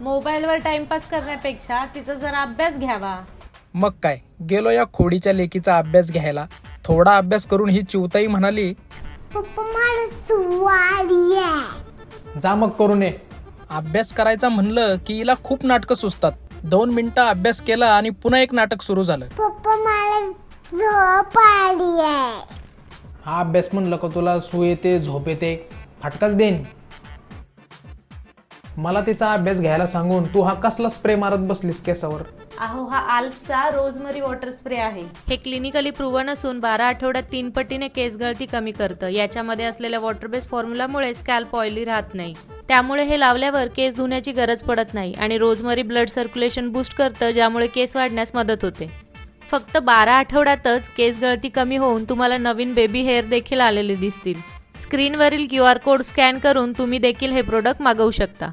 मोबाईलवर टाइमपास करण्यापेक्षा तिचा जरा अभ्यास घ्यावा. मग काय? गेलो या खोडीच्या लेकीचा अभ्यास घ्यायला. थोडा अभ्यास करून ही चिवताई म्हणाली पप्पा मला सुवारी आहे. जा मग करून ये अभ्यास करायचा म्हणलं की हिला खूप नाटकं सुचतात. दोन मिनिटं अभ्यास केला आणि पुन्हा एक नाटक सुरू झालं. पप्पा मला झोप आली आहे. हा अभ्यास म्हणलं का तुला? सू येते झोप येते. फाटकाच देईन. मला तिचा अभ्यास घ्यायला सांगून तू हा कसला स्प्रे मारत बसलीस केसावर? अहो हा आल्पचा रोजमरी वॉटर स्प्रे आहे. हे क्लिनिकली प्रूव्हन असून बारा आठवड्यात तीन पटीने केस गळती कमी करतं. याच्यामध्ये असलेल्या वॉटर बेस फॉर्म्युलामुळे स्कॅल्प ऑइली राहत नाही. त्यामुळे हे लावल्यावर केस धुण्याची गरज पडत नाही आणि रोजमरी ब्लड सर्क्युलेशन बूस्ट करतं ज्यामुळे केस वाढण्यास मदत होते. फक्त बारा आठवड्यातच केस गळती कमी होऊन तुम्हाला नवीन बेबी हेअर देखील आलेले दिसतील. स्क्रीनवरील क्यू आर कोड स्कॅन करून तुम्ही देखील हे प्रोडक्ट मागवू शकता.